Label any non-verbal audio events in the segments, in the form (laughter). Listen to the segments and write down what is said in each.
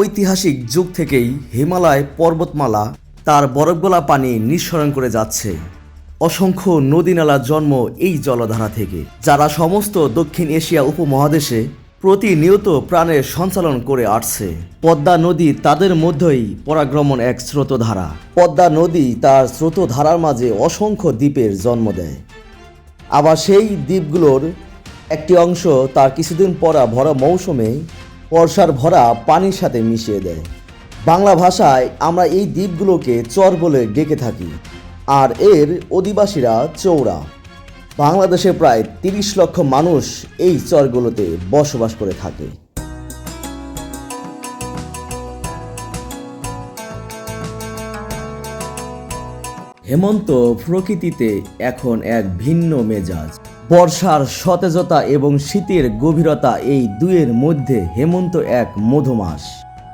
ঐতিহাসিক যুগ থেকেই হিমালয় পর্বতমালা তার বরফগোলা পানি নিঃসরণ করে যাচ্ছে। অসংখ্য নদী নালার জন্ম এই জলধারা থেকে, যারা সমস্ত দক্ষিণ এশিয়া উপমহাদেশে প্রতিনিয়ত প্রাণের সঞ্চালন করে আসছে। পদ্মা নদী তাদের মধ্যেই পরাক্রমণ এক স্রোতধারা। পদ্মা নদী তার স্রোতধারার মাঝে অসংখ্য দ্বীপের জন্ম দেয়। আবার সেই দ্বীপগুলোর একটি অংশ তার কিছুদিন পরা ভরা মৌসুমে বর্ষার ভরা পানির সাথে মিশিয়ে দেয়। বাংলা ভাষায় আমরা এই দ্বীপগুলোকে চর বলে ডেকে থাকি, আর এর অধিবাসীরা চৌড়া বাংলাদেশে প্রায় তিরিশ লক্ষ মানুষ এই চরগুলোতে বসবাস করে থাকে। হেমন্ত প্রকৃতিতে এখন এক ভিন্ন মেজাজ। বর্ষার সতেজতা এবং শীতের গভীরতা এই দুয়ের মধ্যে হেমন্ত এক মধুমাস।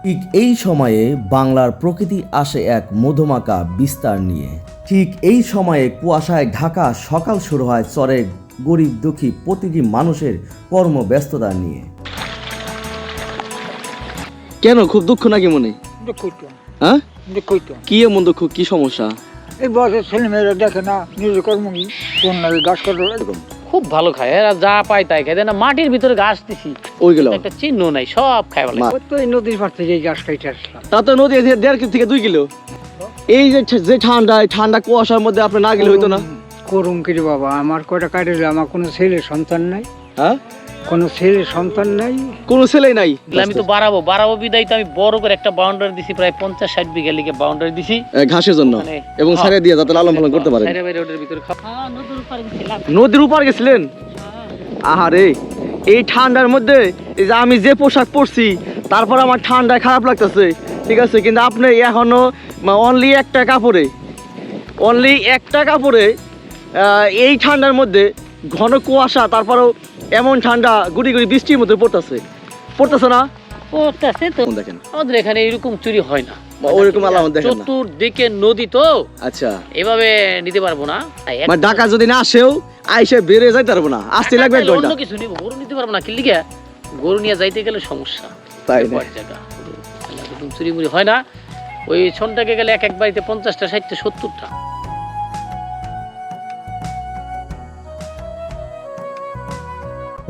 ঠিক এই সময়ে বাংলার প্রকৃতি আসে এক মধুমাকা বিস্তার নিয়ে। ঠিক এই সময়ে কুয়াশায় ঢাকা সকাল শুরু হয় চরে গরিব দুঃখী প্রতিটি মানুষের কর্মব্যস্ততা নিয়ে। কেন? খুব দুঃখ নাকি মনে? দুঃখিত হ্যাঁ? দুঃখিত কি এমন দুঃখ? কি সমস্যা? এই বয়সের ছেলেমেয়েরা দেখে না নিজের কর্ম কোন গাছ কাটা এরকম খুব ভালো খায়। এরা যা পায় তাই খায়। না মাটির ভিতরে গাছ দিছি। ওইগুলো একটা চিহ্ন নাই সব খায় ভালো মা- তো এই নদীর পার থেকে এই গাছ খাইতে আসলাম। তা তো নদী দেড় কিলো থেকে দুই কিলো। এই যে যে ঠান্ডা ঠান্ডা কুয়াশার মধ্যে আপনি না গেলে হইতো না। করুম কি রে বাবা আমার কয়টা কাটে আমার কোনো ছেলে সন্তান নাই। হ্যাঁ? কোনো ছেলে সন্তান নাই? কোনো ছেলেই নাই। আমি তো বাড়াবো। বাড়াবো বিদায় তো আমি বড় করে একটা বাউন্ডারি দিছি প্রায় পঞ্চাশ ষাট বিঘা লিগে বাউন্ডারি দিছি। ঘাসের জন্য। মানে এবং হ্যাঁ। সারে দিয়ে যাতে লালন পালন করতে পারে হ্যাঁ, নদীর উপরে গেছিলেন? আহারে এই ঠান্ডার মধ্যে এই যে আমি যে পোশাক পরছি তারপর আমার ঠান্ডায় খারাপ লাগতেছে। ঠিক আছে কিন্তু আপনি এখনও অনলি একটা কাপড়ে অনলি একটা কাপড়ে আহ, এই ঠান্ডার মধ্যে ঘন কুয়াশা তারপরেও এমন ঠান্ডা গুড়ি গুড়ি বৃষ্টির মধ্যে পড়তেছে। পড়তেছে না? পড়তেছে তো। দেখেন? আমাদের এখানে এরকম চুরি হয় না। ওরকম আলামত দেখেন চতুর্দিকে নদী তো। আচ্ছা। এভাবে নিতে পারব না। মানে ঢাকা যদি না আসেও আইসে বেড়ে যাইতে পারব না। আসতে লাগবে এক ঘণ্টা অন্য কিছু নিব। গরু নিতে পারব না কি লিগে গরু নিয়ে যাইতে গেলে সমস্যা। তাই জায়গা। চুরি মুড়ি হয় না। ওই ছনটাকে গেলে এক এক বাড়িতে পঞ্চাশটা ষাটটা সত্তরটা।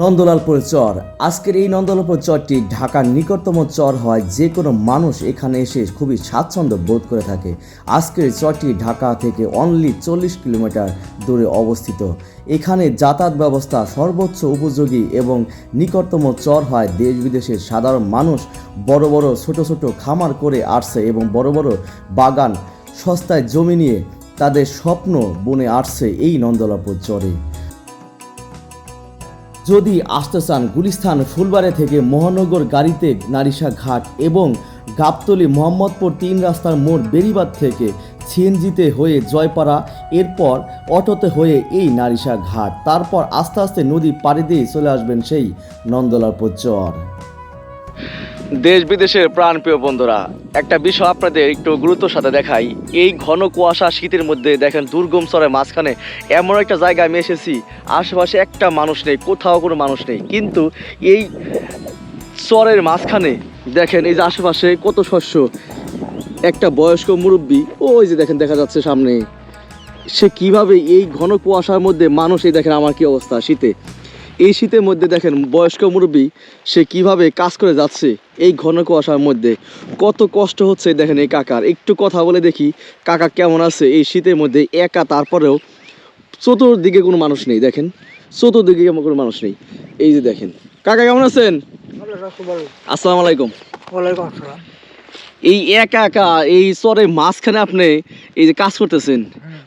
নন্দলালপুর চর আজকের এই নন্দলালপুর চরটি ঢাকার নিকটতম চর হয় যে কোনো মানুষ এখানে এসে খুবই স্বাচ্ছন্দ্য বোধ করে থাকে। আজকের চরটি ঢাকা থেকে অনলি চল্লিশ কিলোমিটার দূরে অবস্থিত। এখানে যাতায়াত ব্যবস্থা সর্বোচ্চ উপযোগী এবং নিকটতম চর হয় দেশ বিদেশের সাধারণ মানুষ বড় বড়, ছোট ছোট খামার করে আসছে এবং বড় বড় বাগান, সস্তায় জমি নিয়ে তাদের স্বপ্ন বনে আসছে এই নন্দলালপুর চরে যদি আসতে চান গুলিস্থান ফুলবাড়ি থেকে মহানগর গাড়িতে নারিশা ঘাট এবং গাবতলি মোহাম্মদপুর তিন রাস্তার মোড় বেরিবাদ থেকে সিএনজিতে হয়ে জয়পাড়া, এরপর অটোতে হয়ে এই নারিশা ঘাট। তারপর আস্তে আস্তে নদী পাড়ি দিয়ে চলে আসবেন সেই নন্দলাপুর চর দেশ বিদেশের প্রাণপ্রিয় বন্ধুরা, একটা বিষয় আপনাদের একটু গুরুত্বর সাথে দেখাই। এই ঘন কুয়াশা শীতের মধ্যে দেখেন দুর্গম চরের মাঝখানে এমন একটা জায়গায় আমি এসেছি, আশেপাশে একটা মানুষ নেই, কোথাও কোনো মানুষ নেই। কিন্তু এই চরের মাঝখানে দেখেন এই যে আশেপাশে কত শস্য। একটা বয়স্ক মুরব্বী, ওই যে দেখেন দেখা যাচ্ছে সামনে। সে কীভাবে এই ঘন কুয়াশার মধ্যে মানুষ এই দেখেন আমার কি অবস্থা শীতে। এই শীতের মধ্যে দেখেন বয়স্ক মুরব্বী সে কীভাবে কাজ করে যাচ্ছে এই ঘন কুয়াশার মধ্যে। কত কষ্ট হচ্ছে দেখেন এই কাকার। একটু কথা বলে দেখি কাকা কেমন আছে এই শীতের মধ্যে একা তারপরেও চতুর্দিকে কোনো মানুষ নেই দেখেন। চতুর্দিকে কোনো মানুষ নেই। এই যে দেখেন। কাকা কেমন আছেন? আসসালামু আলাইকুম। ওয়ালাইকুম আসসালাম। এই একা একা এই চরের মাঝখানে আপনি এই যে কাজ করতেছেন।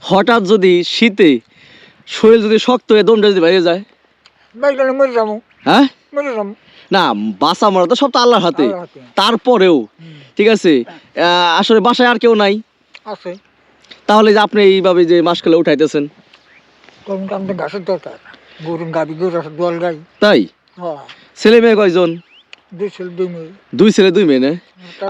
হঠাৎ যদি শীতে শরীর যদি শক্ত হয়ে দমটা যদি বাইরে যায় বাইরে মরে যাব। হ্যাঁ? মরে যাব। না বাসা মরা তো সব তো আল্লাহর হাতে। তারপরেও ঠিক আছে আসলে বাসায় আর কেউ নাই। আছে। তাহলে যে আপনি এইভাবে যে মাসকালে উঠাইতেছেন? তখন আমাদের ঘাসের দরকার। গরু গাবি গরু আছে দোয়াল গাই তাই? হ্যাঁ। ছেলে মেয়ে কয়জন? দুই ছেলে দুই মেয়ে। না?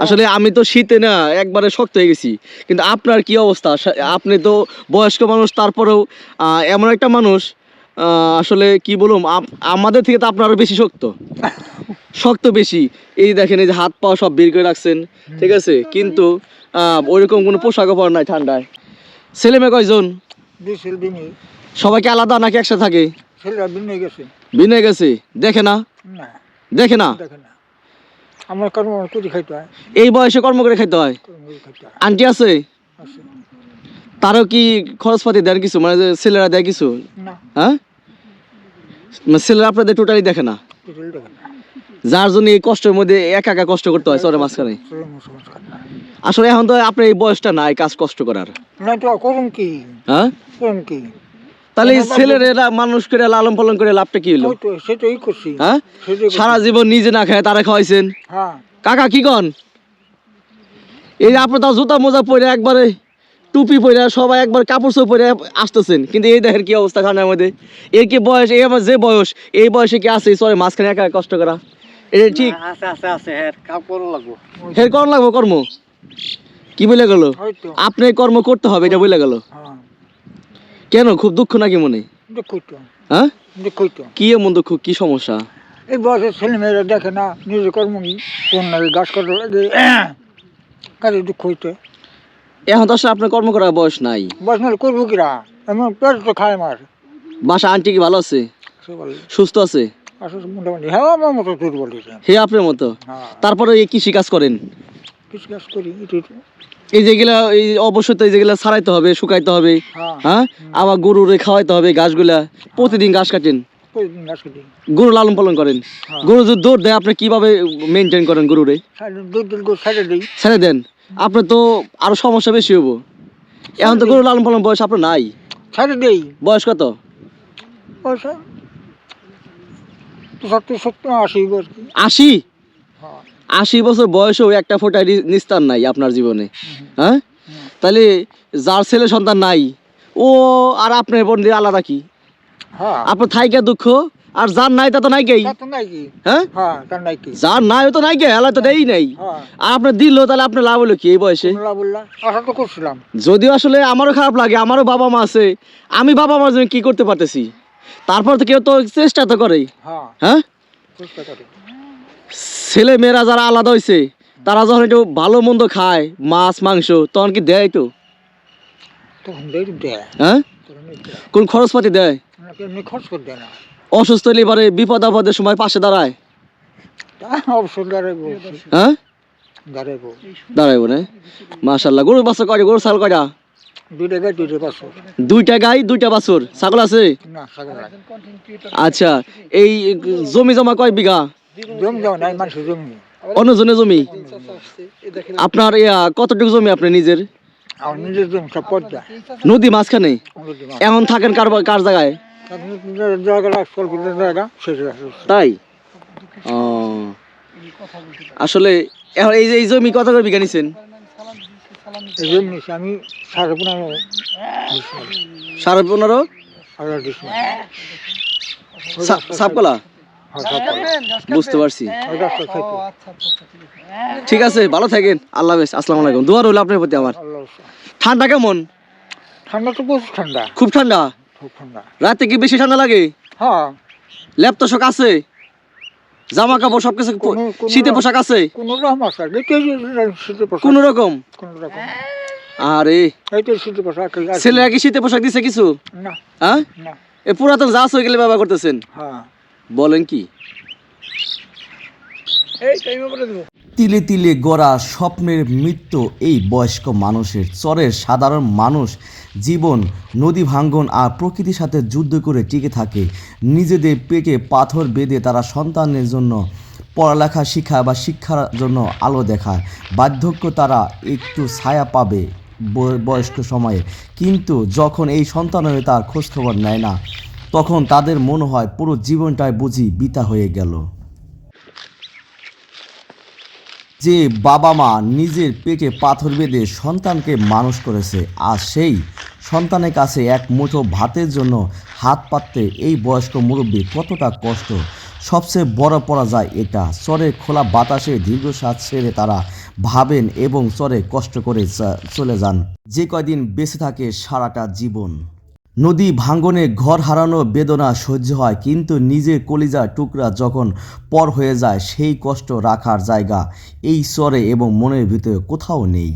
আসলে আমি তো শীতে না একবারে শক্ত হয়ে গেছি। কিন্তু আপনার কি অবস্থা? আপনি তো বয়স্ক মানুষ তারপরেও এমন একটা মানুষ আসলে কি বলুম আমাদের থেকে তো আপনার আরও বেশি শক্ত। শক্ত বেশি। এই দেখেন এই যে হাত পা সব বের করে রাখছেন ঠিক আছে? কিন্তু আহ, ওইরকম কোনো পোশাকও পর নাই ঠান্ডায়। ছেলে মেয়ে। কয়জন সবাইকে আলাদা নাকি একসাথে থাকে? বিনে গেছে। দেখে না? দেখে না? আমার কর্ম কুড়ি খাইতে হয়। এই বয়সে কর্ম করে খাইতে হয়? করে আন্টি আছে? তারও কি খরচপাতি দেন কিছু? মানে ছেলেরা দেয় কিছু? না। হ্যাঁ? ছেলেরা আপনাদের টোটালি দেখে না। যার জন্য এই কষ্টের মধ্যে একা একা কষ্ট করতে হয় মাঝখানে। আসলে এখন তো আপনার এই বয়সটা নাই কাজ কষ্ট করার। হ্যাঁ? তাহলে ছেলেরা মানুষ করে লালন পালন করে লাভটা কি হলো? সেটাই করছি। হ্যাঁ? সারা জীবন নিজে না খায় তারা খাওয়াইছেন। হ্যাঁ। কাকা কি কন? এই আপনার জুতা মোজা পরে একবারে টুপি পরে সবাই একবার কাপড় চোপড় পরে আসতেছেন। কিন্তু এই দেখেন কি অবস্থা খানার মধ্যে। এর কি বয়স? এই আমার যে বয়স এই বয়সে কি আছে? সরে মাঝখানে একা কষ্ট করা। এটা ঠিক। আছে আছে আছে হ্যাঁ কাম করো লাগবো। হের কর্ম লাগবো কর্ম? কি বলে গেল? আপনি কর্ম করতে হবে এটা বলে গেল। হ্যাঁ। কেন? খুব দুঃখ নাকি মনে? হ্যাঁ? কি এমন দুঃখ? কি সমস্যা? এই বয়সের ছেলেমেয়েরা দেখে না নিজের কর্ম কোন নাকি গাছ কাটার লাগে কাজে দুঃখ হইতে। এখন তো আসলে আপনার কর্ম করার বয়স নাই। বয়স নাহলে করব কিরা? এমন পেট তো খায় মার বাসা আন্টি কি ভালো আছে? সুস্থ আছে? মোটামুটি হ্যাঁ আমার মতো দুর্বল হে আপনার মতো? হ্যাঁ। তারপরে এই কৃষি কাজ করেন? কাজ করি। এই যেগুলা এই অবশ্যই তো এই যেগুলা ছাড়াইতে হবে শুকাইতে হবে। হ্যাঁ। হ্যাঁ? আবার গরুরে খাওয়াইতে হবে ঘাসগুলা প্রতিদিন ঘাস কাটেন। প্রতিদিন গরু লালন পালন করেন। গরু যদি দৌড় দেয় আপনি কীভাবে মেনটেন করেন গরুরে? ছেড়ে দেন? আপনার তো আরও সমস্যা বেশি হব এখন তো গরু লালন পালন বয়স আপনার নাই। সাইডে দিই। বয়স কত? পয়সা সত্তর সত্তর আশি বছর আশি? হ্যাঁ। আশি বছর বয়সেও একটা ফোটা নিস্তার নাই আপনার জীবনে হ্যাঁ? তাহলে যার ছেলে সন্তান নাই ও আর আপনার বোন আলাদা কি? হ্যাঁ। আপনার থাইকা দুঃখ আর যার নাই তা তো নাই গেই হ্যাঁ? হ্যাঁ যার নাই তো নাই গে তো দেই নাই। হ্যাঁ। আর আপনার দিল তাহলে আপনার লাভ হলো কি এই বয়সে? যদিও আসলে আমারও খারাপ লাগে আমারও বাবা মা আছে। আমি বাবা মার জন্য কি করতে পারতেছি? তারপর তো কেউ তো চেষ্টা তো করে হ্যাঁ। হ্যাঁ? করি। ছেলে মেয়েরা যারা আলাদা হয়েছে তারা যখন একটু ভালো মন্দ খায় মাছ মাংস তখন কি দেয় তো? হ্যাঁ? কোন খরচপাতি দেয়? খরচ করে দেয় না। অসুস্থ হলে এবারে বিপদ আপদের সময় পাশে দাঁড়ায়। তা অবশ্য হ্যাঁ? দাঁড়াইবো। দাঁড়াইব না? মাশাল্লাহ গরু কয়টা? গরু ছাগল কয়টা? দুইটা গাই দুইটা বাছুর। ছাগল আছে? না আচ্ছা এই জমি জমা কয় বিঘা? জমি নাই মানুষের জমি। আপনার কতটুকু জমি আপনি নিজের? আমার নিজের জমি সব পর্দা নদী মাঝখানে? এখন থাকেন কার কার জায়গায়? জায়গা তাই? ও। আসলে এখন এই যে এই জমি কত করে বিঘা নিছেন? আমি সাড়ে পনেরো। সাড়ে সাপকলা? হ্যাঁ, সব করে। বুঝতে পারছি। ওই রাস্তা খাইতে ঠিক আছে। ভালো থাকেন। আল্লাহ হাফেজ আসসালামু আলাইকুম। দোয়া রইল আপনার প্রতি আমার। ঠান্ডা কেমন? ঠান্ডা তো প্রচুর ঠান্ডা। খুব ঠান্ডা? খুব ঠান্ডা। রাতে কি বেশি ঠান্ডা লাগে? হ্যাঁ। ল্যাপ তোষক আছে। জামা কাপড় সব কিছু কোনো- কোনো- শীতে পোশাক আছে? কোন রকম আছে। এইটাই পোশাক। কোন রকম? কোন রকম। আরে। পোশাক। কি- ছেলেরা কি শীতে পোশাক দিছে কিছু? না। হ্যাঁ? না। এ পুরাতন জাহাজ হয়ে গেলে ব্যবহার করতেছেন? হ্যাঁ। বলেন কি এই টাইমে বলে দেবো তিলে তিলে গড়া স্বপ্নের মৃত্যু এই বয়স্ক মানুষের। চরের সাধারণ মানুষ জীবন, নদী ভাঙ্গন আর প্রকৃতির সাথে যুদ্ধ করে টিকে থাকে। নিজেদের পেটে পাথর বেঁধে তারা সন্তানের জন্য পড়ালেখা শিক্ষা বা শিক্ষার জন্য আলো দেখায়। বার্ধক্য তারা একটু ছায়া পাবে বয়স্ক সময়ে। কিন্তু যখন এই সন্তানের তার খোঁজখবর নেয় না, তখন তাদের মনে হয় পুরো জীবনটাই বুঝি বিতা হয়ে গেল। যে বাবা মা নিজের পেটে পাথর বেঁধে সন্তানকে মানুষ করেছে, আর সেই সন্তানের কাছে এক মুঠো ভাতের জন্য হাত পাততে এই বয়স্ক মুরব্বী কতটা কষ্ট। সবচেয়ে বড় পড়া যায় এটা। চরে খোলা বাতাসে দীর্ঘশ্বাস ছেড়ে তারা ভাবেন এবং চরে কষ্ট করে চলে যান। যে কয়দিন বেঁচে থাকে সারাটা জীবন। নদী ভাঙ্গনে ঘর হারানো বেদনা সহ্য হয়, কিন্তু নিজের কলিজা টুকরা যখন পর হয়ে যায়, সেই কষ্ট রাখার জায়গা এই চরে এবং মনের ভিতরে কোথাও নেই।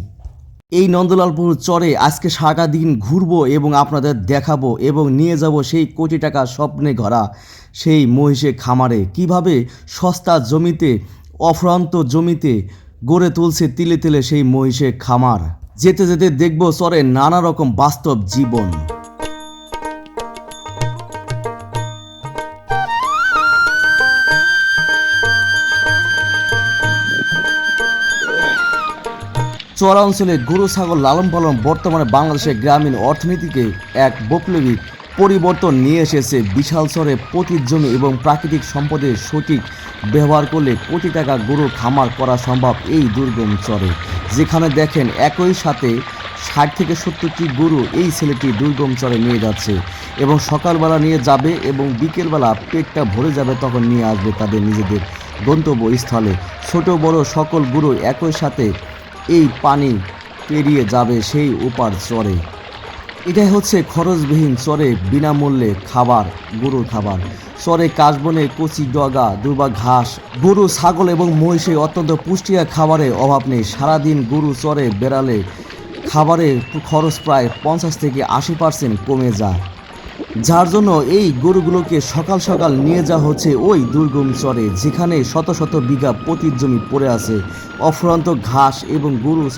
এই নন্দলালপুর চরে আজকে সারাটা দিন ঘুরবো এবং আপনাদের দেখাবো এবং নিয়ে যাব সেই কোটি টাকা স্বপ্নে ঘরা সেই মহিষে খামারে। কীভাবে সস্তা জমিতে, অফ্রান্ত জমিতে গড়ে তুলছে তিলে তিলে সেই মহিষে খামার। যেতে যেতে দেখব চরে নানা রকম বাস্তব জীবন। চরা অঞ্চলে গরু, ছাগল লালন পালন বর্তমানে বাংলাদেশের গ্রামীণ অর্থনীতিকে এক বৈপ্লবিক পরিবর্তন নিয়ে এসেছে। বিশাল চরে পতির জমি এবং প্রাকৃতিক সম্পদের সঠিক ব্যবহার করলে কোটি টাকা গরু খামার করা সম্ভব এই দুর্গম চরে। যেখানে দেখেন একই সাথে ষাট থেকে সত্তরটি গরু এই ছেলেটি দুর্গম চরে নিয়ে যাচ্ছে এবং সকালবেলা নিয়ে যাবে এবং বিকেলবেলা পেটটা ভরে যাবে তখন নিয়ে আসবে তাদের নিজেদের গন্তব্যস্থলে। ছোট বড় সকল গরু একই সাথে এই পানি পেরিয়ে যাবে সেই উপার চরে। এটাই হচ্ছে খরচবিহীন চরে বিনামূল্যে খাবার, গরুর খাবার। চরে কাশবনে কচি, ডগা দুর্বা ঘাস, গরু, ছাগল এবং মহিষে অত্যন্ত পুষ্টিকর খাবারের অভাব নেই। সারাদিন গরু চরে বেড়ালে খাবারের খরচ প্রায় পঞ্চাশ থেকে আশি পার্সেন্ট কমে যায়। যার জন্য এই গরুগুলোকে সকাল সকাল নিয়ে যাওয়া হচ্ছে ওই দুর্গম চরে যেখানে শত শত বিঘা পতির জমি পড়ে আছে। অফুরন্ত ঘাস এবং গরু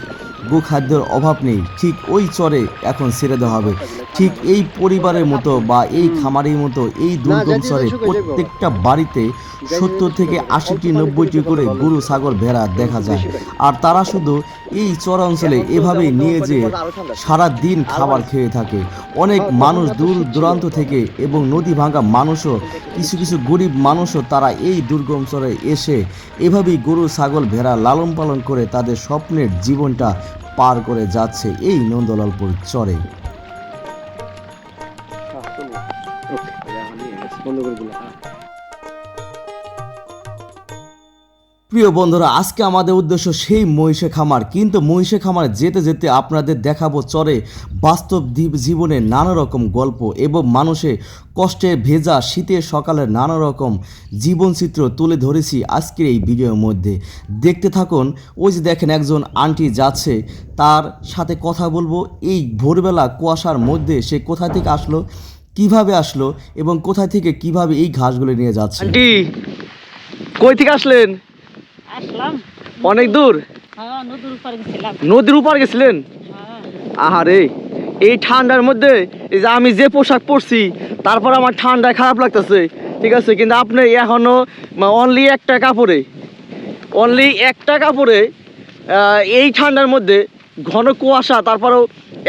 গোখাদ্যের অভাব নেই। ঠিক ওই চরে এখন ছেড়ে দেওয়া হবে। ঠিক এই পরিবারের মতো বা এই খামারের মতো এই দুর্গম চরে প্রত্যেকটা বাড়িতে সত্তর থেকে আশিটি নব্বইটি করে গরু, ছাগল, ভেড়া দেখা যায়। আর তারা শুধু এই চর অঞ্চলে এভাবেই নিয়ে যে সারা দিন খাবার খেয়ে থাকে। অনেক মানুষ দূর দূরান্ত থেকে এবং নদী ভাঙা মানুষও, কিছু কিছু গরিব মানুষও তারা এই দুর্গম চরে এসে এভাবেই গরু, ছাগল, ভেড়া লালন পালন করে তাদের স্বপ্নের জীবনটা পার করে যাচ্ছে এই নন্দলালপুর চরে। প্রিয় বন্ধুরা, আজকে আমাদের উদ্দেশ্য সেই মহিষে খামার। কিন্তু মহিষে খামার যেতে যেতে আপনাদের দেখাবো চরে বাস্তব জীবনে নানা রকম গল্প এবং মানুষের কষ্টে ভেজা শীতের সকালে নানা রকম জীবনচিত্র তুলে ধরেছি আজকের এই ভিডিওর মধ্যে। দেখতে থাকুন, ওই যে দেখেন একজন আন্টি যাচ্ছে, তার সাথে কথা বলব। এই ভোরবেলা কুয়াশার মধ্যে সে কোথা থেকে আসলো, কীভাবে আসলো এবং কোথা থেকে কীভাবে এই ঘাসগুলো নিয়ে যাচ্ছে? আন্টি, কই থেকে আসলেন? অনেক দূর? হ্যাঁ নদীর উপর গেছিলেন? হ্যাঁ। আহারে এই ঠান্ডার মধ্যে এই যে আমি যে পোশাক পরছি তারপর আমার ঠান্ডায় খারাপ লাগতেছে ঠিক আছে? কিন্তু আপনি এখনও অনলি একটা কাপড়ে অনলি একটা কাপড়ে এই ঠান্ডার মধ্যে ঘন কুয়াশা তারপরেও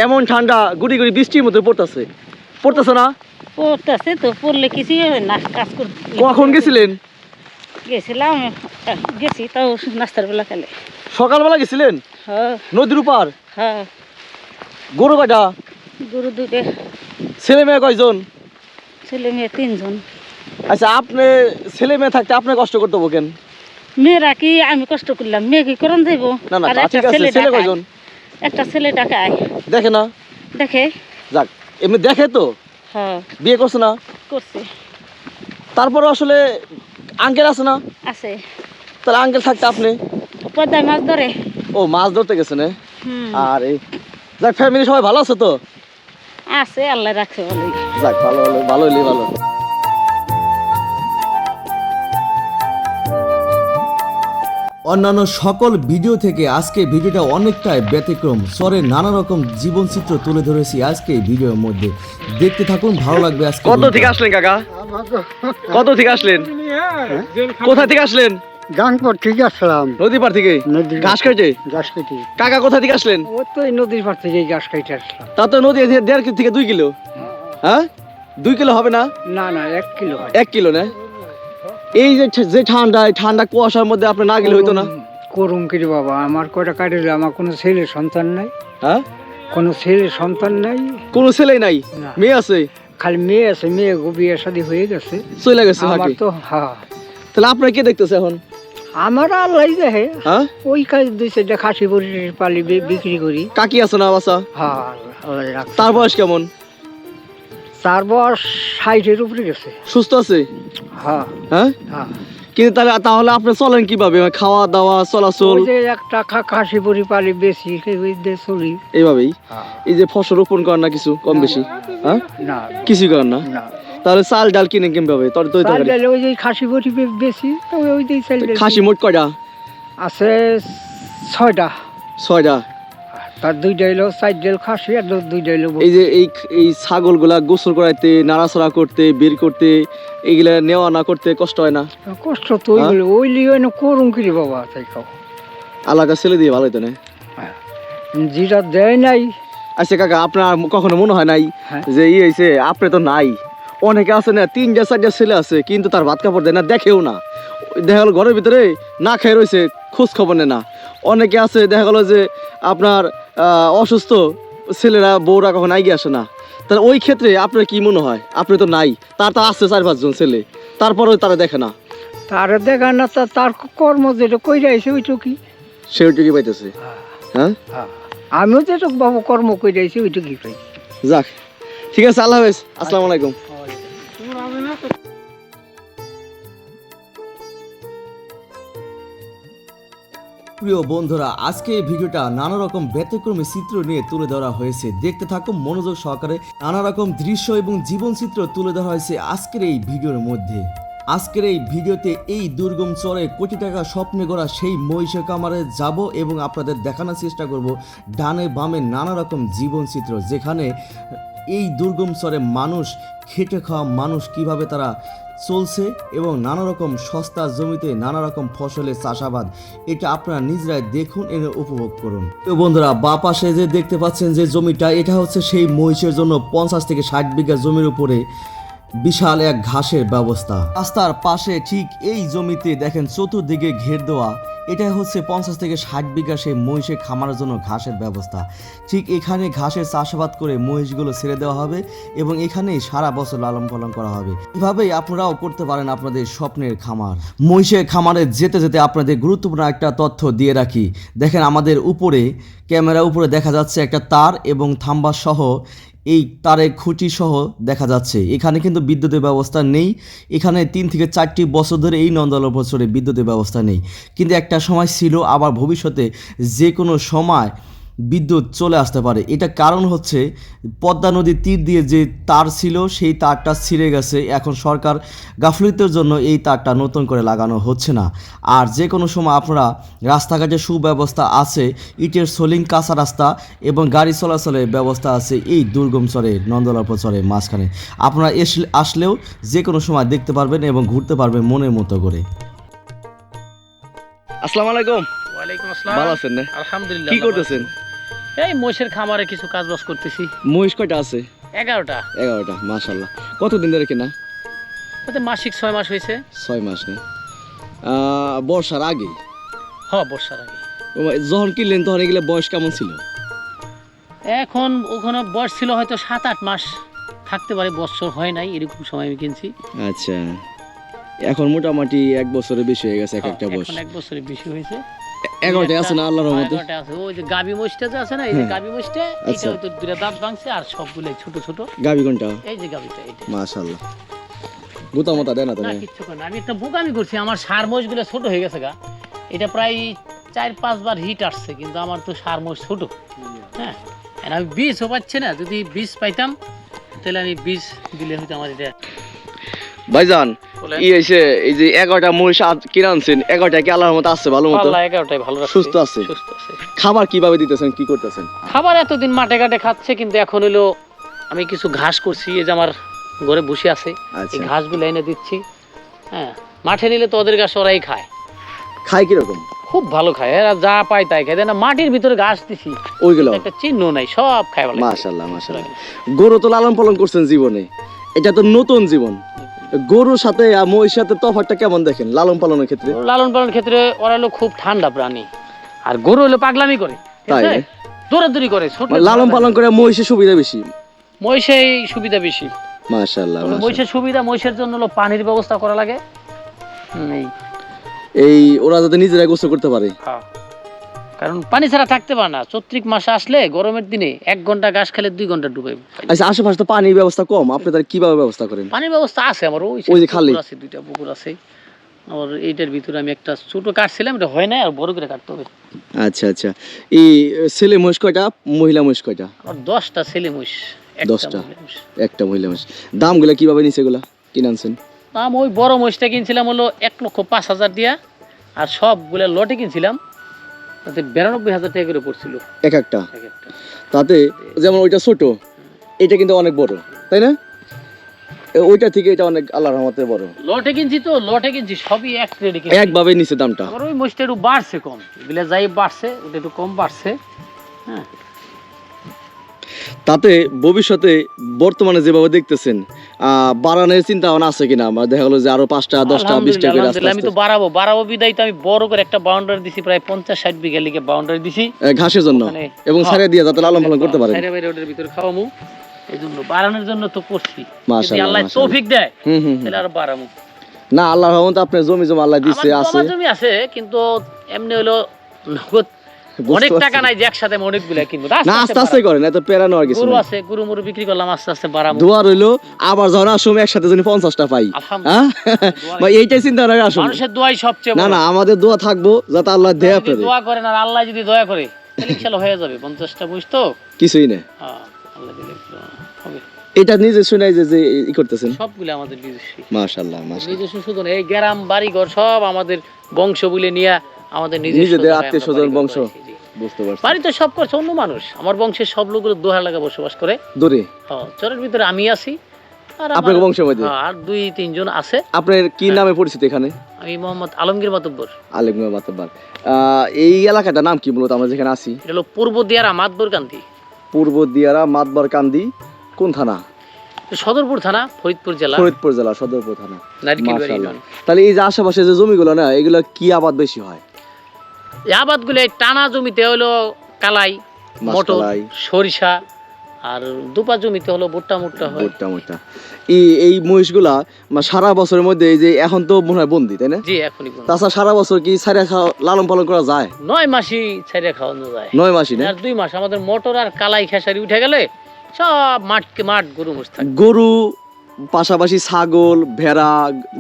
এমন ঠান্ডা গুড়ি গুড়ি বৃষ্টির মধ্যে পড়তেছে। পড়তেছে না? পড়তেছে তো পড়লে কিছুই না কাজ কর কখন গেছিলেন? গেছিলাম গেছি তাও নাস্তার বেলা খেলে। সকালবেলা গেছিলেন? হ্যাঁ। নদীর উপর? হ্যাঁ। গরু গরু দুটে ছেলে মেয়ে কয়জন? ছেলে মেয়ে তিনজন। আচ্ছা আপনি ছেলে মেয়ে থাকতে আপনি কষ্ট করতে হব কেন? মেয়েরা কি আমি কষ্ট করলাম? মেয়ে কি করন যাইব? না না ঠিক আছে ছেলে ছেলে কয়জন? একটা ছেলে দেখে না। দেখে। যাক এমনি দেখে তো? হ্যাঁ। বিয়ে করছে না? করছে। তারপরে আসলে আঙ্কেল আছে না? আছে। তাহলে আঙ্কেল থাকতে আপনি? পদ্মায় মাছ ধরে। ও মাছ ধরতে গেছেন আর এই যাক ফ্যামিলি সবাই ভালো আছে তো? আছে আল্লাহ রাখছে ভালোই। যাক ভালো ভালো ভালো হইলে ভালো। অন্যান্য সকল ভিডিও থেকে আজকে ভিডিওটা অনেকটাই ব্যতিক্রম। স্বরে নানা রকম জীবনচিত্র তুলে ধরেছি আজকে এই ভিডিওর মধ্যে। দেখতে থাকুন ভালো লাগবে আজকে কত থেকে আসলেন কাকা? কত থেকে আসলেন? কোথা থেকে আসলেন? গানপুর ঠিক আসলাম। নদী পার থেকে ঘাস কেটে? গাছ কেটে। কাকা কোথা থেকে আসলেন? ও তো এই নদীর পার থেকে গাছ কেটে আসলাম। তা তো নদী থেকে দেড় কিলো থেকে দুই কিলো? হ্যাঁ? দুই কিলো হবে না? না না এক কিলো এক কিলো না? এই যে যে ঠান্ডা ঠান্ডা কুয়াশার মধ্যে আপনি না গেলে হইতো না? করুম কিরে বাবা আমার কয়টা কাটিলে আমার কোনো ছেলে সন্তান নাই। হ্যাঁ? কোনো ছেলে সন্তান নাই। কোনো ছেলেই নাই? মেয়ে আছে? খালি মেয়ে আছে মেয়ে বিয়ে শাদি হয়ে গেছে। চলে গেছে আমার তো হ্যাঁ। তাহলে আপনার কে দেখতেছে এখন? আমার আল্লাহ দেখে। হ্যাঁ? ওই কাজ দুই চারটা খাসি করি পালি বিক্রি করি। কাকি আছে না বাসা হ্যাঁ তার বয়স কেমন? তার বয়স ষাটের উপরে গেছে। সুস্থ আছে? হ্যাঁ। হ্যাঁ? হ্যাঁ। কিন্তু তাহলে তাহলে আপনি চলেন কীভাবে? খাওয়া দাওয়া চলাচল? ওই যে একটা খাসি পরি পালি বেশি চলি। এইভাবেই? এই যে ফসল রোপণ করেন না কিছু কম বেশি? হ্যাঁ? না কিছুই করেন না? তাহলে চাল ডাল কিনে কীভাবে? তোর দই তরকারি। ওই যে খাসি পরি বে- বেশি তো ওই দিয়ে চাল খাসি মোট কয়টা? আছে ছয়টা। ছয়টা? তার দুইটা হলো চার ডাল খাসি আর দুইটা হলো এই যে এই এই ছাগলগুলা গোসল করাইতে নাড়াচড়া করতে বের করতে এইগুলা নেওয়া না করতে কষ্ট হয় না? কষ্ট তো ওইগুলো ওই লিয়ে না করুন কিরে বাবা তাই খাও আলাদা ছেলে দিয়ে ভালো হতো না? যেটা দেয় নাই। আচ্ছা কাকা আপনার কখনো মনে হয় নাই হ্যাঁ। যে ই হয়েছে আপনি তো নাই। অনেকে আছে না তিনটা চারটা ছেলে আছে কিন্তু তার ভাত কাপড় দেয় না দেখেও না। দেখা গেল ঘরের ভিতরে না খেয়ে রয়েছে খোঁজ খবর নেয় না। অনেকে আছে দেখা গেলো যে আপনার অসুস্থ ছেলেরা বউরা কখন আগে আসে না। তাহলে ওই ক্ষেত্রে আপনার কি মনে হয়? আপনি তো নাই। তার তো আছে চার পাঁচজন ছেলে। তারপরেও তারা দেখে না। তার দেখা না তার কর্ম যেটা কই যাইছে ওইটু কি সেটুকুই পাইতেছে। হ্যাঁ। আমিও যেটা বাবু কর্ম কই যাইছি ওইটু কি পাই যাক। ঠিক আছে আল্লাহ হাফেজ। আসসালামু আলাইকুম। প্রিয় বন্ধুরা, আজকে এই ভিডিওটা নানা রকম ব্যতিক্রমী চিত্র নিয়ে তুলে ধরা হয়েছে। দেখতে থাকো মনোযোগ সহকারে নানা রকম দৃশ্য এবং জীবন চিত্র তুলে ধরা হয়েছে আজকের এই ভিডিওর মধ্যে। আজকের এই ভিডিওতে এই দুর্গম চরে কোটি টাকা স্বপ্নে গড়া সেই মহিষে কামারে যাব এবং আপনাদের দেখানোর চেষ্টা করব ডানে বামে নানা রকম জীবন চিত্র যেখানে এই দুর্গম চরে মানুষ, খেটে খাওয়া মানুষ কীভাবে তারা চলছে এবং নানা রকম সস্তা জমিতে নানা রকম ফসলের চাষাবাদ। এটা আপনারা নিজেরাই দেখুন, এনে উপভোগ করুন। তো বন্ধুরা, বা পাশে যে দেখতে পাচ্ছেন যে জমিটা, এটা হচ্ছে সেই মহিষের জন্য পঞ্চাশ থেকে ষাট বিঘা জমির উপরে বিশাল এক ঘাসের ব্যবস্থা। রাস্তার পাশে ঠিক এই জমিতে দেখেন চতুর্দিকে ঘের দেওয়া। এটা হচ্ছে পঞ্চাশ থেকে ষাট বিঘা সেই মহিষের খামারের জন্য ঘাসের ব্যবস্থা। ঠিক এখানে ঘাসের চাষাবাদ করে মহিষগুলো ছেড়ে দেওয়া হবে এবং এখানেই সারা বছর লালন পালন করা হবে। এভাবেই আপনারাও করতে পারেন আপনাদের স্বপ্নের খামার। মহিষের খামারে যেতে যেতে আপনাদের গুরুত্বপূর্ণ একটা তথ্য দিয়ে রাখি। দেখেন আমাদের উপরে, ক্যামেরা উপরে দেখা যাচ্ছে একটা তার এবং থাম্বা সহ এই তারে খুঁটি সহ দেখা যাচ্ছে। এখানে কিন্তু বিদ্যুতের ব্যবস্থা নেই। এখানে তিন থেকে চারটি বছর ধরে এই নন্দল বছরে বিদ্যুতের ব্যবস্থা নেই। কিন্তু একটা সময় ছিল, আবার ভবিষ্যতে যে কোনো সময় বিদ্যুৎ চলে আসতে পারে। এটা কারণ হচ্ছে পদ্মা নদীর তীর দিয়ে যে তার ছিল সেই তারটা ছিঁড়ে গেছে। এখন সরকার গাফলিতের জন্য এই তারটা নতুন করে লাগানো হচ্ছে না। আর যে কোনো সময় আপনারা রাস্তাঘাটে সুব্যবস্থা আছে ইটের সোলিং কাঁচা রাস্তা এবং গাড়ি চলাচলের ব্যবস্থা আছে এই দুর্গম চরে নন্দলাপ চরে মাঝখানে। আপনারা আসলেও যে কোনো সময় দেখতে পারবেন এবং ঘুরতে পারবেন মনের মতো করে। আসসালামু আলাইকুম। ওয়ালাইকুম আসসালাম। ভালো আছেন না? আলহামদুলিল্লাহ কি করতেছেন। এই মহিষের খামারে কিছু কাজ বাজ করতেছি। মহিষ কয়টা আছে? এগারোটা। এগারোটা মাশাল্লাহ কতদিন ধরে কিনা? তাতে মাসিক ছয় মাস হয়েছে। ছয় মাস না। বর্ষার আগে? হ বর্ষার আগে। যখন কিনলেন তখন এগুলো বয়স কেমন ছিল? এখন ওখানে বয়স ছিল হয়তো সাত আট মাস। থাকতে পারে বছর হয় নাই এরকম সময় আমি কিনছি। আচ্ছা। এখন মোটামুটি এক বছরের বেশি হয়ে গেছে এক একটা বয়স। এক বছরের বেশি হয়েছে। এগারোটা আছে না আল্লাহর রহমতে? এগারোটা আছে। ওই যে গাবি মহিষটা যে আছে না এই যে। গাবি মহিষটা আচ্ছা। হয়তো দুটা দাঁত ভাঙছে আর সবগুলো ছোট ছোট। গাবি কোনটা? এই যে গাবিটা এটা মাশাল্লাহ গোতা মতা দেয় না না তুমি কিচ্ছু না। আমি একটা বোকামি করছি আমার সার মহিষগুলো ছোট হয়ে গেছে গা। এটা প্রায় চার পাঁচবার হিট আসছে কিন্তু আমার তো সার মহিষ ছোট। হ্যাঁ। আমি বীজও পাচ্ছি না যদি বীজ পাইতাম তাহলে আমি বীজ দিলে হয়তো আমার এটা ভাইজান ই হয়েছে এই যে এগারোটা মহিষ কিনে আনছেন এগারোটা কি আল্লাহর মতো আছে ভালো মতো? এগারোটাই ভালো সুস্থ আছে? সুস্থ আছে। খাবার কীভাবে দিতেছেন কি করতেছেন? খাবার এতদিন মাঠে ঘাটে খাচ্ছে কিন্তু এখন হলো আমি কিছু ঘাস করছি এই যে আমার ঘরে বসে আছে। এই আচ্ছা। ঘাসগুলো এনে দিচ্ছি। হ্যাঁ মাঠে নিলে তো ওদের ঘাস ওরাই খায়। খাই কীরকম? খুব ভালো খায় এরা যা পায় তাই খায়। না মাটির ভিতরে ঘাস দিছি ওইগুলো? একটা চিহ্ন নাই সব খায় বলে। মাশাল্লাহ মাশাল্লাহ গরু তো লালন পালন করছেন জীবনে এটা তো নতুন জীবন। গরুর সাথে আর মহিষের সাথে তফাৎটা কেমন দেখেন? লালন পালনের ক্ষেত্রে? লালন পালন ক্ষেত্রে ওরা হলো খুব ঠান্ডা প্রাণী। আর গরু হলো পাগলামি করে তাই? দৌড়াদৌড়ি করে ছোট মানে লালন পালন করে মহিষের সুবিধা বেশি? মহিষেই সুবিধা বেশি। মাশাআল্লাহ। মহিষের সুবিধা মহিষের জন্য হলো পানির ব্যবস্থা করা লাগে। এই। এই ওরা যাতে নিজেরা গোসল করতে পারে। হ্যাঁ। কারণ পানি ছাড়া থাকতে পারে না। চৈত্রিক মাসে আসলে গরমের দিনে এক ঘণ্টা গাছ খেলে দুই ঘণ্টা ডুবে আচ্ছা আশেপাশে তো পানির ব্যবস্থা কম। আপনি তার কীভাবে ব্যবস্থা করেন? পানির ব্যবস্থা আছে আমার ওই ওই যে খালি? আছে দুইটা পুকুর আছে। আমার এইটার ভিতরে আমি একটা ছোট কাটছিলাম এটা হয় না আর বড় করে কাটতে হবে। আচ্ছা আচ্ছা। এই ছেলে মহিষ কয়টা? মহিলা মহিষ কয়টা? আমার দশটা ছেলে মহিষ দশটা? একটা মহিলা মহিষ। দামগুলা কীভাবে নিছে এগুলা কিনে আনছেন? দাম ওই বড় মহিষটা কিনছিলাম হলো এক লক্ষ পাঁচ হাজার দিয়া আর সবগুলা লটে কিনছিলাম। তাতে বিরানব্বই হাজার টাকা করে পড়ছিল। এক একটা? তাতে যেমন ওইটা ছোট এটা কিন্তু অনেক বড় তাই না? ওইটা থেকে এটা অনেক আল্লাহর রহমতে বড়। লটে কিনছি তো লটে কিনছি সবই এক রেডি কিনছি। একভাবে নিচে দামটা। আর ওই মোস্টে একটু বাড়ছে কম এগুলা যাই বাড়ছে ওটা একটু কম বাড়ছে হ্যাঁ? তাতে ভবিষ্যতে বর্তমানে যেভাবে দেখতেছেন বাড়ানোর চিন্তা ভাবনা আছে কিনা? আমার দেখা গেলো যে আরও পাঁচটা দশটা বিশটা করে আমি তো বাড়াবো বাড়াবো বিদায় তো আমি বড় করে একটা বাউন্ডারি দিছি প্রায় পঞ্চাশ ষাট বিঘা লিগে বাউন্ডারি দিছি। ঘাসের জন্য। এবং হ্যাঁ। সারিয়ে দিয়ে যাতে লালন পালন করতে পারেন। সাইডে ভিতরে খাওয়ামু। এই জন্য বাড়ানোর জন্য তো করছি। আল্লাহ তৌফিক দেয়। তাহলে আর বাড়ামু। না আল্লাহর রহমতে আপনার জমি জমা আল্লাহ দিচ্ছে আছে। জমি আছে কিন্তু এমনি হলো নগদ অনেক টাকা নাই যে একসাথে অনেকগুলা কিনবো। না আস্তে আস্তে করেন এত প্যারা নেওয়ার কিছু গরু আছে গরু মরু বিক্রি করলাম আস্তে আস্তে বাড়াবো। দোয়া রইল আবার যখন আসুম একসাথে যদি পঞ্চাশটা পাই। হ্যাঁ? (laughs) ভাই এইটাই চিন্তা করে আসুন। মানুষের দোয়াই সবচেয়ে না না আমাদের দোয়া থাকব যাতে আল্লাহ দেয় যদি দোয়া করেন আর আল্লাহ যদি দয়া করে তাহলে হয়ে যাবে পঞ্চাশটা কিছুই না হ্যাঁ, আল্লাহ দিলে হবে। এটা নিজে শুনে যে যে ই করতেছেন। সবগুলো আমাদের নিজস্ব। মাশাআল্লাহ মাশাআল্লাহ। নিজস্ব শুধু এই গ্রাম বাড়ি ঘর সব আমাদের বংশ বলে নিয়ে আমাদের নিজেদের আত্মীয়-স্বজন বংশ। করেছি, বুঝতে পারছি। বাড়িতে সব করছে অন্য মানুষ। আমার বংশের সব লোকগুলো দোহার লাগা বসবাস করে। দূরে? হ্যাঁ, চরের ভিতরে আমি আছি। আর আপনার বংশের মধ্যে? হ্যাঁ, আর দুই তিনজন আছে। আপনার কি নামে পরিচিত এখানে? আমি মোহাম্মদ আলমগীর মাতব্বর। আলেম মাতাব্বার। এই এলাকাটার নাম কি মূলত? আমরা যেখানে আছি। এটা হলো পূর্ব দিয়ারা মাতবর কান্তি পূর্ব দিয়ারা মাতবার কান্দি। কোন থানা? সদরপুর থানা ফরিদপুর জেলা। ফরিদপুর জেলা সদরপুর থানা। তাহলে এই যে আশেপাশে যে জমিগুলো না এগুলো কি আবাদ বেশি হয়? এই আবাদগুলো টানা জমিতে হলো কালাই মটর সরিষা আর দুপা জমিতে হলো ভুট্টা মুট্টা হয়। ভুট্টা মুট্টা। এই এই মহিষগুলা সারা বছরের মধ্যে এই যে এখন তো মনে হয় বন্দি তাই না? জি এখনই। তাছাড়া সারা বছর কি সারা লালন পালন করা যায়? নয় মাসই ছেড়ে খাওয়ানো যায়। নয় মাসই না? আর দুই মাস। আমাদের মটর আর কালাই খেসারি উঠে গেলে সব মাঠকে মাঠ গরু মোষ থাকে। গরু পাশাপাশি ছাগল ভেড়া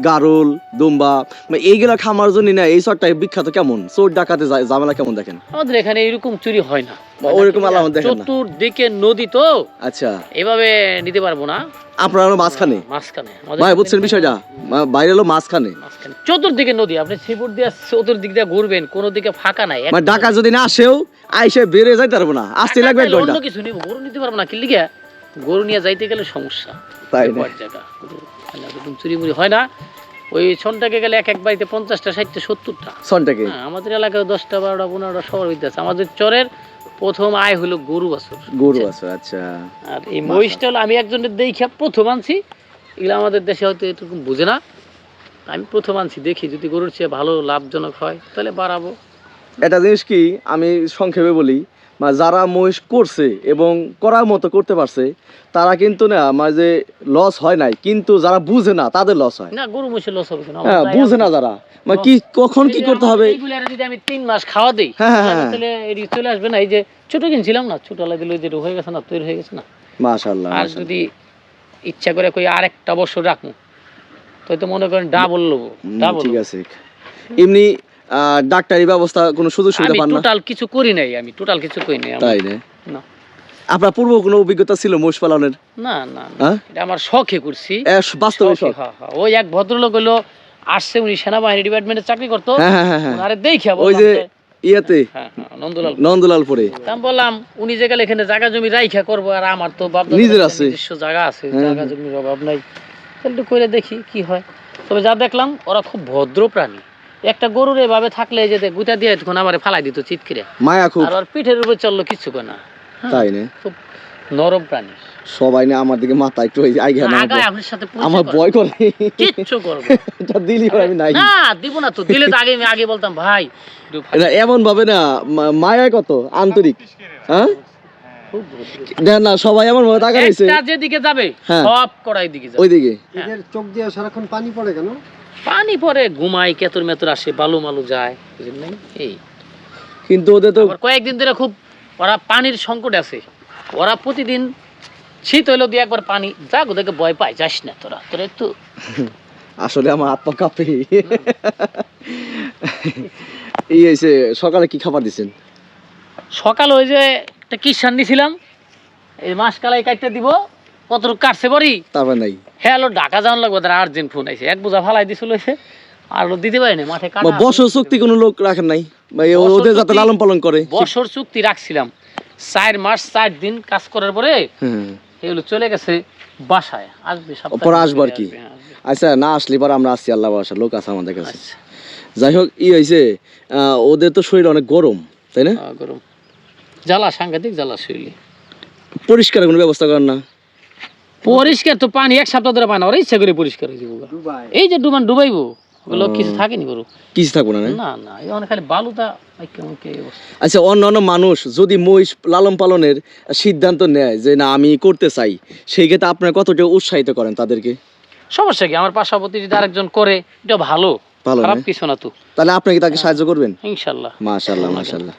গারল দুম্বা মানে এইগুলা খামার জন্য না এই চরটাই বিখ্যাত কেমন? চোর ডাকাতে ঝামেলা কেমন দেখেন? আমাদের এখানে এরকম চুরি হয় না। ওরকম আলামত দেখেন চতুর্দিকে নদী তো আচ্ছা। এভাবে নিতে পারব না। আপনার হলো মাঝখানে? মাঝখানে। ভাই বুঝছেন বিষয়টা? বাইরে হলো মাঝখানে। মাঝখানে। চতুর্দিকে নদী আপনি সিপুর দিয়ে চতুর্দিক দিয়ে ঘুরবেন কোনো দিকে ফাঁকা নাই। মানে ডাকা যদি না আসেও আইসে বেড়ে যাইতে পারব না। আসতে লাগবে অন্য কিছু নিব গরু নিতে পারব না কি লিগে? গরু নিয়ে যাইতে গেলে সমস্যা। তাই জায়গা গরু এখানে এরকম চুরি মুড়ি হয় না। ওই ছনটাকে গেলে এক এক বাড়িতে পঞ্চাশটা ষাটটা সত্তরটা। সনটাকে হ্যাঁ আমাদের এলাকায় দশটা বারোটা পনেরোটা সবার ভিতরে আছে। আমাদের চরের প্রথম আয় হলো গরু বাছুর গরু আছে আচ্ছা। আর এই মহিষটা হলো আমি একজনের দেখে প্রথম আনছি। এগুলো আমাদের দেশে হয়তো এরকম বুঝে না। আমি প্রথম আনছি দেখি যদি গরুর চেয়ে ভালো লাভজনক হয় তাহলে বাড়াবো। একটা জিনিস কি আমি সংক্ষেপে বলি যারা মহিষ করছে এবং করার মতো করতে পারছে তারা কিন্তু না মানে যে লস হয় নাই কিন্তু যারা বুঝে না তাদের লস হয়। না গরু মহিষের লস হবে না হ্যাঁ বুঝে না যারা। মানে কি কখন কি করতে হবে? যদি আমি তিন মাস খাওয়া দিই হ্যাঁ, হ্যাঁ, হ্যাঁ। তাহলে চলে আসবে না এই যে ছোট কিনছিলাম না ছোট দিলে যেটা হয়ে গেছে না তৈরি হয়ে গেছে না। মাশাআল্লাহ আর যদি ইচ্ছা করে কই আর একটা বছর রাখব তো তো মনে করেন ডাবল লবো ডাবল ঠিক আছে। এমনি ডাক্তারি ব্যবস্থা কোনো সুযোগ সুবিধা পান না? টোটাল কিছু করি নাই আমি টোটাল কিছু করি নাই তাই না? আপনার পূর্ব কোনো অভিজ্ঞতা ছিল মহিষ পালনের? না না। হ্যাঁ? এটা আমার শখে করছি। এ, বাস্তবে শখ হ্যাঁ, হ্যাঁ। ওই এক ভদ্রলোক হলো আসছে উনি সেনাবাহিনী ডিপার্টমেন্টে চাকরি করতো। আরে দেখে ওই যে ইয়েতে? নন্দলাল নন্দলালপুরে। তা আমি বললাম উনি যে গেলে এখানে জায়গা জমি রাইখা করব আর আমার তো বাপ নিজের আছে। নিজস্ব জায়গা আছে জায়গা জমির অভাব নাই। একটু করে দেখি কি হয়। তবে যা দেখলাম ওরা খুব ভদ্র প্রাণী। একটা গরুর এভাবে থাকলে এই যে দেখ, গুতা দিয়ে তখন আমার ফালাই দিত চিৎকিরে মায়া খুব। আর ওর পিঠের উপর চলল করে না। হ্যাঁ, তাই না। খুব নরম প্রাণী। সবাই না আমার দিকে মাথা একটু আইগা না আপনার সাথে আমার। ভয় করে। কিচ্ছু করব এটা দিলি হয় আমি নাই। না দিব না তো। দিলে তো আগে আমি আগে বলতাম ভাই এটা এমন ভাবে না মায়া কত? আন্তরিক। হ্যাঁ? খুব না সবাই এমন ভাবে তাকা রয়েছে যেদিকে যাবে হ্যাঁ। সব কড়াই দিকে যাবে। ওইদিকে। চোখ দিয়ে সারাক্ষণ পানি পড়ে কেন? পানি পরে ঘুমায় কেতুর মেতর আসে বালু মালু যায় বুঝলেন এই। কিন্তু ওদের তো কয়েকদিন ধরে খুব ওরা পানির সংকট আছে। ওরা প্রতিদিন শীত হইলেও দিয়ে একবার পানি যাক ওদেরকে ভয় পায় যাস না তোরা তোরা একটু আসলে আমার পা কাঁপে। এই হয়েছে সকালে কি খাবার দিছেন? সকাল ওই যে একটা কিষান নিছিলাম। এই মাস কালাই কাটতে দিব কতটুকু কাটছে বড়ি? তারপর নাই। হ্যাঁ আলো ঢাকা যাওয়ার লাগবে তারা আর্জেন্ট ফোন আইছে। এক বোঝা ফালাই দিছিল আর দিতে পারিনি মাঠে কাটা। বছর শক্তি কোনো লোক রাখেন নাই। ওদের যাতে লালন পালন করে। বছর চুক্তি রাখছিলাম। চার মাস চার দিন কাজ করার পরে হ্যাঁ। এগুলো চলে গেছে বাসায়। আসবে পরে আসবে আর কি। আচ্ছা না আসলে পরে আমরা আসছি আল্লাহ বাসা লোক আছে আমাদের কাছে। আচ্ছা। যাই হোক ই হয়েছে ওদের তো শরীর অনেক গরম তাই না? গরম। জ্বালা সাংঘাতিক জ্বালা শরীরে। পরিষ্কার কোনো ব্যবস্থা করেন না? পরিষ্কার তো পানি এক সপ্তাহ ধরে পানি ওরা ইচ্ছা করে পরিষ্কার হয়ে দুবাই এই যে ডুবান ডুবাইবো। ওগুলো কিছু থাকেনি গরু? কিছু থাকব না না? না না অনেক খালি বালুটা এই কেমন কি অবস্থা। আচ্ছা অন্য অন্য মানুষ যদি মহিষ লালন পালনের সিদ্ধান্ত নেয় যে না আমি করতে চাই সেই ক্ষেত্রে আপনারা কতটা উৎসাহিত করেন তাদেরকে? সমস্যা কি? আমার পাশাপাশি যদি আরেকজন করে এটা ভালো। ভালো না? খারাপ কিছু না তো। তাহলে আপনি কি তাকে সাহায্য করবেন? ইনশাল্লাহ। মাশাল্লাহ মাশাল্লাহ।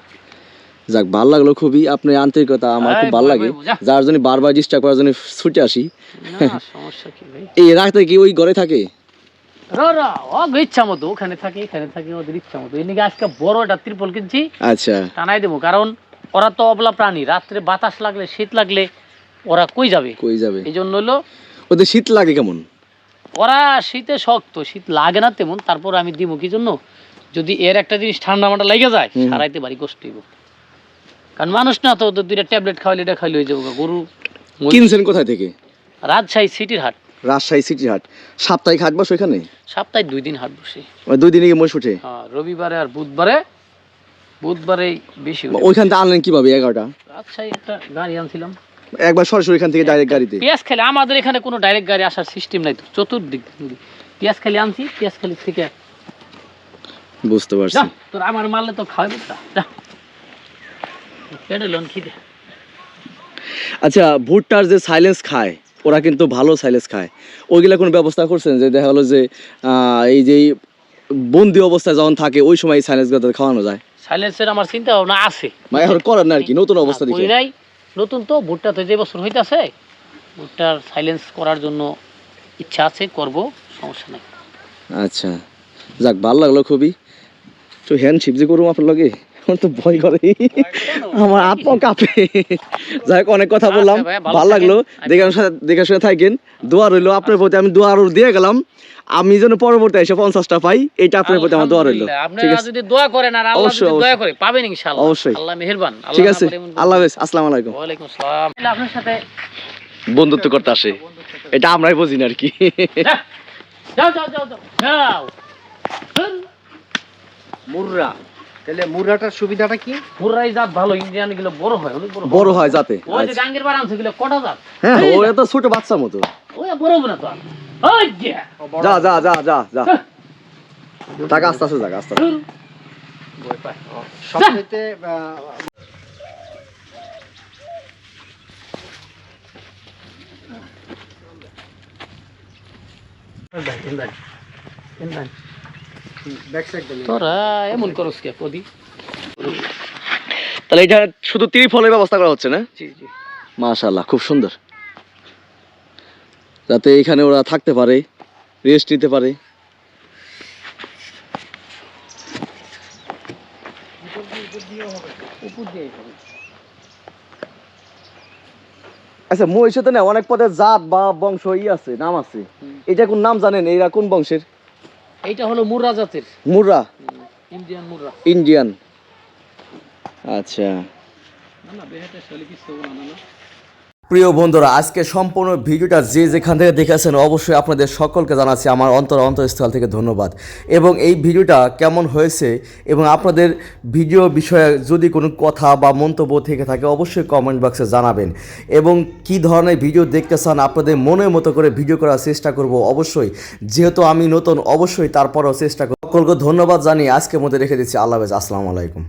যাক ভালো লাগল খুবই। আপনার আন্তরিকতা আমার খুব ভালো লাগে। যার জন্য বারবার ডিস্টার্ব করার জন্য ছুটে আসি। (laughs) এই রাতে কি ওই ঘরে থাকে? ইচ্ছা মতো ওখানে থাকে এখানে থাকে ওদের ইচ্ছা মতো। এদিকে আজকে বড় একটা ত্রিপল কিনছি আচ্ছা। টানাই দেবো কারণ ওরা তো অবলা প্রাণী। রাত্রে বাতাস লাগলে শীত লাগলে ওরা কই যাবে? কই যাবে? এই জন্য হলো ওদের শীত লাগে কেমন? ওরা শীতে শক্ত শীত লাগে না তেমন। তারপর আমি দিব কি জন্য? যদি এর একটা জিনিস ঠান্ডা মান্ডা লেগে যায় সারাইতে বাড়ি কষ্ট হইব। কারণ মানুষ না তো দুইটা ট্যাবলেট খাওয়ালে এটা খাইলে হয়ে যাব। গরু কিনছেন কোথায় থেকে? রাজশাহী সিটির হাট। রাজশাহী সিটি হাট। সাপ্তাহিক হাট বসে ওইখানে সপ্তাহে দুই দিন হাট বসে। দুই দিনে গিয়ে মহিষ উঠে? হ্যাঁ রবিবারে আর বুধবারে বুধবারে বেশি। ওইখান থেকে আনলেন কীভাবে এগারোটা? রাজশাহী একটা গাড়ি আনছিলাম। একবার সরাসরি এখান থেকে ডাইরেক্ট গাড়িতে? পেঁয়াজ খালি আমাদের এখানে কোনো ডাইরেক্ট গাড়ি আসার সিস্টেম নাই তো চতুর্দিক। পেঁয়াজ খালি আনছি পেঁয়াজ খালি থেকে বুঝতে পারছি। তোর আমার মারলে তো খাওয়াবো না আচ্ছা ভুট্টার যে সাইলেন্স খায় ওরা কিন্তু ভালো সাইলেন্স খায়। ওইগুলা কোনো ব্যবস্থা করছেন? যে দেখা গেলো যে এই যে বন্দি অবস্থায় যখন থাকে ওই সময় এই সাইলেন্স তাদের খাওয়ানো যায়? সাইলেন্সের আমার চিন্তা ভাবনা আছে। মানে এখন করেন না আর কি নতুন অবস্থা দেখে। নাই। নতুন তো ভুট্টা তো যে বছর হইতাছে ভুট্টার সাইলেন্স করার জন্য ইচ্ছা আছে করব সমস্যা নাই। আচ্ছা যাক ভালো লাগল খুবই। তো হ্যান্ডশিপ যে করুম আপনার লগে। আমার তো ভয় করে। আমার পা কাঁপে। যাই হোক অনেক কথা বললাম। আচ্ছা ভালো লাগল। থাকেন। দেখে দেখে শুনে থাকেন। দোয়া রইল আপনার প্রতি। আমি দোয়া আরও দিয়ে গেলাম। আমি যেন পরবর্তী এসে পঞ্চাশটা পাই এটা আপনার প্রতি আমার দোয়া রইল। ঠিক আছে? যদি দোয়া করেন আর আল্লাহ অবশ্যই, অবশ্যই। করে পাবেন ইনশাআল্লাহ। অবশ্যই। আল্লাহ মেহেরবান। ঠিক আছে? আল্লাহ হাফেজ। আসসালামু আলাইকুম। ওয়ালাইকুম আসসালাম। আপনার সাথে বন্ধুত্ব করতে আসে। এটা আমরাই বুঝি না আর কি। যাও যাও যাও যাও যাও। মুররা। তাহলে মুররাটার সুবিধাটা কি? মুরাই জাত ভালো ইন্ডিয়ানগুলো বড় হয় অনেক বড় বড় হয় যাতে ওই যে গাঙ্গের বার আনছে গুলো কটা জাত? হ্যাঁ ও এত ছোট বাচ্চা মতো। ওই বড় না তো ওই যে। যা যা যা যা যা। টাকা আস্তে আস্তে আস্তে আস্তে। ভয় পায়। সবচেয়ে। ব্যাক সাইড দিলে তোরা এমন করস কে কদি তাহলে এটা শুধু ত্রিফলের ব্যবস্থা করা হচ্ছে না? জি জি। মাশাআল্লাহ খুব সুন্দর। যাতে এখানে ওরা থাকতে পারে রেস্ট নিতে পারে। আচ্ছা মহিষে তো না অনেক পদের জাত বা বংশ ই আছে নাম আছে। এটা কোন নাম জানেন? এরা কোন বংশের? এইটা হলো মুরা জাতের। মুরা ইন্ডিয়ান মুর্রা। ইন্ডিয়ান। আচ্ছা। না না বেহাটা না না। প্রিয় বন্ধুরা, আজকে সম্পূর্ণ ভিডিওটা যে যেখান থেকে দেখেছেন অবশ্যই আপনাদের সকলকে জানাচ্ছি আমার অন্তর অন্তরস্থল থেকে ধন্যবাদ। এবং এই ভিডিওটা কেমন হয়েছে এবং আপনাদের ভিডিও বিষয়ে যদি কোনো কথা বা মন্তব্য থেকে থাকে অবশ্যই কমেন্ট বক্সে জানাবেন। এবং কি ধরনের ভিডিও দেখতে চান আপনাদের মনের মতো করে ভিডিও করার চেষ্টা করব অবশ্যই। যেহেতু আমি নতুন, অবশ্যই তারপরও চেষ্টা করব। সকলকে ধন্যবাদ জানিয়ে আজকের মধ্যে রেখে দিচ্ছি। আল্লাহ হাফেজ। আসসালামু আলাইকুম।